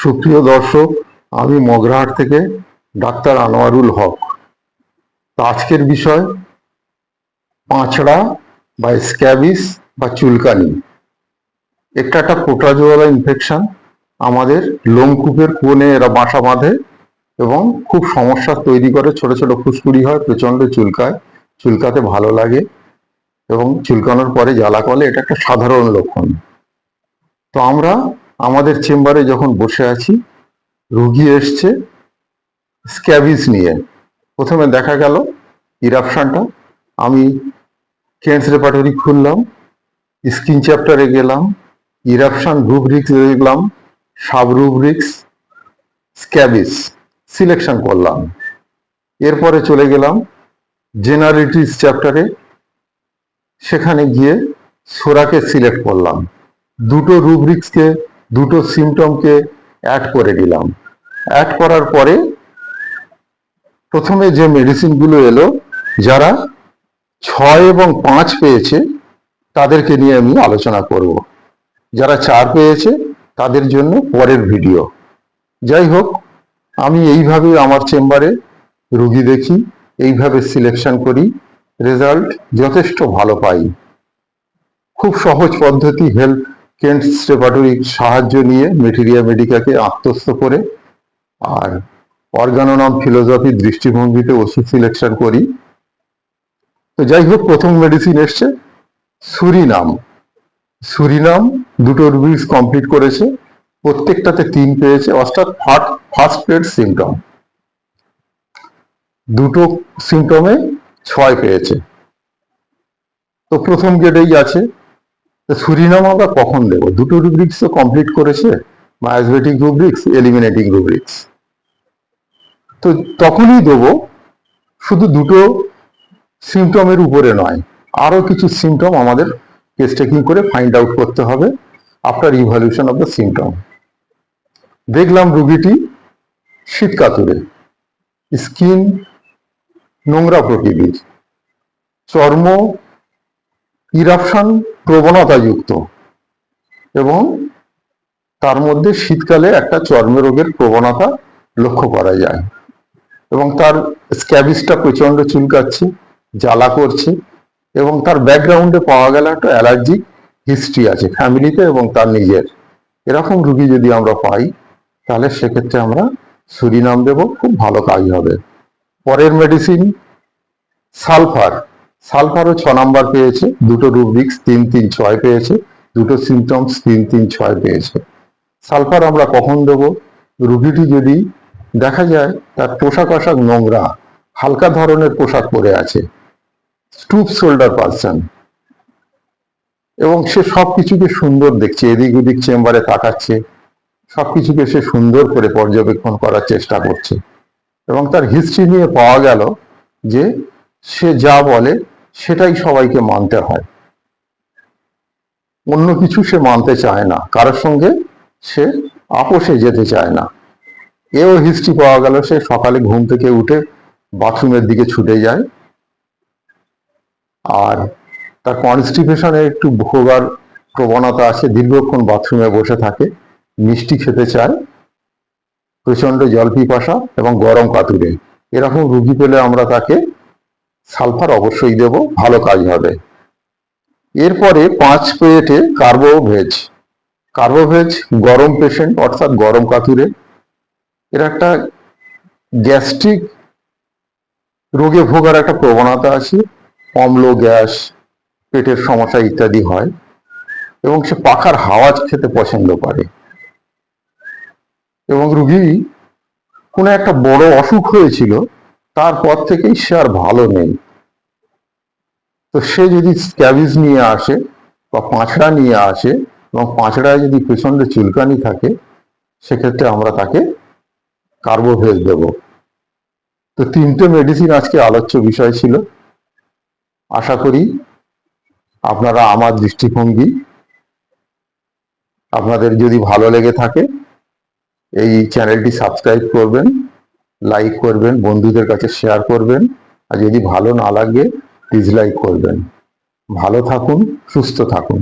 সুপ্রিয় দর্শক, আমি মগরাহাট থেকে ডাক্তার আনোয়ারুল হক। আজকের বিষয়, পাঁচড়া বা স্ক্যাবিস বা চুলকানি। একটা একটা পোটাজোয়ালা ইনফেকশন আমাদের লোমকূপের কোণে এরা বাসা বাঁধে এবং খুব সমস্যা তৈরি করে। ছোট ছোট ফুসকুড়ি হয় প্রচণ্ড চুলকায়, চুলকাতে ভালো লাগে এবং চুলকানোর পরে জ্বালা কলে এটা একটা সাধারণ লক্ষণ। তো আমরা আমাদের চেম্বারে যখন বসে আছি, রুগী এসছে স্ক্যাবিস নিয়ে। প্রথমে দেখা গেল ইরাপশানটা আমি কেন্স রেপার্টরি খুললাম, স্কিন চ্যাপ্টারে গেলাম ইরাপশন রুব্রিক্স দেখলাম, সাব রুব্রিক্স স্ক্যাবিস সিলেকশন করলাম। এরপরে চলে গেলাম জেনারেটিস চ্যাপ্টারে সেখানে গিয়ে সোরাকে সিলেক্ট করলাম। দুটো রুব্রিক্সকে দুটো সিমটমকে অ্যাড করে দিলাম। অ্যাড করার পরে প্রথমে যে মেডিসিনগুলো এলো, যারা ছয় এবং পাঁচ পেয়েছে, তাদেরকে নিয়ে আমি আলোচনা করব। যারা চার পেয়েছে, তাদের জন্য পরের ভিডিও যাই হোক, আমি এইভাবে আমার চেম্বারে রুগী দেখি, এইভাবে সিলেকশন করি রেজাল্ট যথেষ্ট ভালো পাই। খুব সহজ পদ্ধতি হেল্প কেন্ট রেপাটরিক সাহায্য নিয়ে মেটেরিয়া মেডিকাকে আত্মস্থ করে আর অর্গানোনম ফিলোসফি দৃষ্টিভঙ্গিতে ওষুধ সিলেকশন করি। তো যাই হোক প্রথম মেডিসিন এসছে সুরিনাম সুরিনাম দুটো রুবিস কমপ্লিট করেছে, প্রত্যেকটাতে তিন পেয়েছে, অর্থাৎ ফার্স্ট পেড সিমটম দুটো সিমটমে ছয় পেয়েছে। তো প্রথম গেটেই আছে। তো সুরিনাম আমরা কখন দেব? দুটো রুব্রিক্স তো কমপ্লিট করেছে মায়াজবেটিক রুব্রিক্স এলিমিনেটিং রুব্রিক্স তো তখনই দেব, শুধু দুটো সিমটমের উপরে নয় আরও কিছু সিমটম আমাদের কেস টেকিং করে ফাইন্ড আউট করতে হবে after evolution of the symptom দেখলাম রুগীটি শীতকাতুরে স্কিন নোংরা প্রকৃতির, চর্ম ইরাপশন প্রবণতাযুক্ত এবং তার মধ্যে শীতকালে একটা চর্ম রোগের প্রবণতা লক্ষ্য করা যায়। এবং তার স্ক্যাবিসটা প্রচণ্ড চুলকাচ্ছে, জ্বালা করছে এবং তার ব্যাকগ্রাউন্ডে পাওয়া গেল একটা অ্যালার্জিক হিস্ট্রি আছে ফ্যামিলিতে এবং তার নিজের। এরকম রুগী যদি আমরা পাই, তাহলে সেক্ষেত্রে আমরা সুরিনাম দেব, খুব ভালো কাজ হবে। পরের মেডিসিন সালফার সালফারও ছ নাম্বার পেয়েছে, দুটো রুব্রিক্স তিন তিন ছয় পেয়েছে, দুটো সিমটমস তিন তিন ছয় পেয়েছে। সালফার আমরা কখন দেব? রুগীটি যদি দেখা যায় তার পোশাক আশাক নোংরা, হালকা ধরনের পোশাক পরে আছে স্টুপ শোল্ডার পার্সন এবং সে সব কিছুকে সুন্দর দেখছে, এদিক ওদিক চেম্বারে তাকাচ্ছে সব কিছুকে সে সুন্দর করে পর্যবেক্ষণ করার চেষ্টা করছে। এবং তার হিস্ট্রি নিয়ে পাওয়া গেল যে সে যা বলে সেটাই সবাইকে মানতে হয়। অন্য কিছু সে মানতে চায় না, কারোর সঙ্গে সে আপোষে যেতে চায় না। এও হিস্ট্রি পাওয়া গেল, সে সকালে ঘুম থেকে উঠে বাথরুমের দিকে ছুটে যায়। আর তার কনস্টিপেশনে একটু ভোগার প্রবণতা আছে, দীর্ঘক্ষণ বাথরুমে বসে থাকে, মিষ্টি খেতে চায় প্রচণ্ড জল পিপাসা এবং গরম কাতুরে। এরকম রুগী পেলে আমরা তাকে সালফার অবশ্যই দেব, ভালো কাজ হবে। এরপরে পাঁচ প্লেটে কার্বোভেজ। কার্বোভেজ গরম পেশেন্ট, অর্থাৎ গরম কাতুরে। এর একটা গ্যাস্ট্রিক রোগে ভোগার একটা প্রবণতা আছে, অম্ল, গ্যাস, পেটের সমস্যা ইত্যাদি হয়, এবং সে পাখার হাওয়াজ খেতে পছন্দ করে। এবং রুগী কোনো একটা বড় অসুখ হয়েছিল তারপর থেকেই সে আর ভালো নেই। তো সে যদি স্ক্যাবিজ নিয়ে আসে বা পাঁচড়া নিয়ে আসে এবং পাঁচড়ায় যদি প্রচণ্ড চুলকানি থাকে, সেক্ষেত্রে আমরা তাকে কার্বোভেজ দেব। তো তিনটে মেডিসিন আজকে আলোচ্য বিষয় ছিল। আশা করি আপনারা আমার দৃষ্টিভঙ্গি, আপনাদের যদি ভালো লেগে থাকে, এই চ্যানেলটি সাবস্ক্রাইব করবেন। লাইক করবেন, বন্ধুদের কাছে শেয়ার করবেন, আর যদি ভালো না লাগে ডিসলাইক করবেন। ভালো থাকুন, সুস্থ থাকুন।